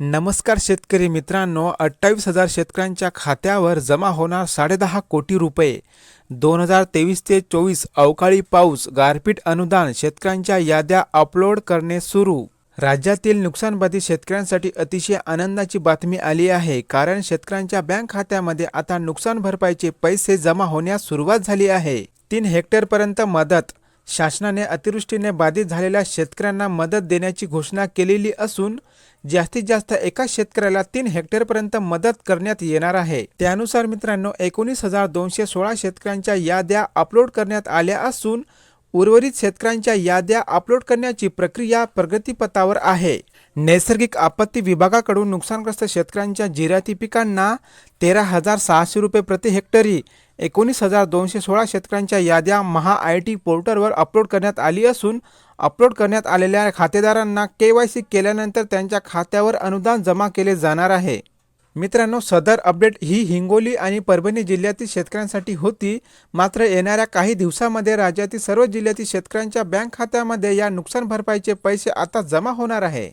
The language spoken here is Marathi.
नमस्कार शेतकरी मित्रांनो अठ्ठावीस हजार शेतकऱ्यांच्या खात्यावर जमा होणार साडेदहा कोटी रुपये. दोन हजार तेवीस ते चोवीस अवकाळी पाऊस गारपीट अनुदान शेतकऱ्यांच्या याद्या अपलोड करणे सुरू. राज्यातील नुकसानबाधित शेतकऱ्यांसाठी अतिशय आनंदाची बातमी आली आहे कारण शेतकऱ्यांच्या बँक खात्यामध्ये आता नुकसान भरपाईचे पैसे जमा होण्यास सुरुवात झाली आहे. तीन हेक्टरपर्यंत मदत शासनाने अतिवृष्टीने बाधित झालेल्या शेतकऱ्यांना मदत देण्याची घोषणा केलेली असून जास्तीत जास्त एका शेतकऱ्याला तीन हेक्टरपर्यंत मदत करण्यात येणार आहे. त्यानुसार मित्रांनो एकोणीस हजार दोनशे सोळा शेतकऱ्यांच्या याद्या अपलोड करण्यात आल्या असून उर्वरित शेतकऱ्यांच्या याद्या अपलोड करण्याची प्रक्रिया प्रगतीपथावर आहे. नैसर्गिक आपत्ती विभागाकडून नुकसानग्रस्त शेतकऱ्यांच्या जिरायती पिकांना तेरा हजार सहाशे रुपये प्रति हेक्टरी एकोणीस हजार दोनशे सोळा शेतकऱ्यांच्या याद्या महा आय टी पोर्टलवर अपलोड करण्यात आली असून अपलोड करण्यात आलेल्या खातेदारांना के वाय सी केल्यानंतर त्यांच्या खात्यावर अनुदान जमा केले जाणार आहे. मित्रांनो सदर अपडेट ही हिंगोली आणि परभणी जिल्ह्यातील शेतकऱ्यांसाठी होती. मात्र येणाऱ्या काही दिवसामध्ये राज्यातील सर्व जिल्ह्यातील शेतकऱ्यांच्या बँक खात्यामध्ये या नुकसान भरपाईचे पैसे आता जमा होणार आहे.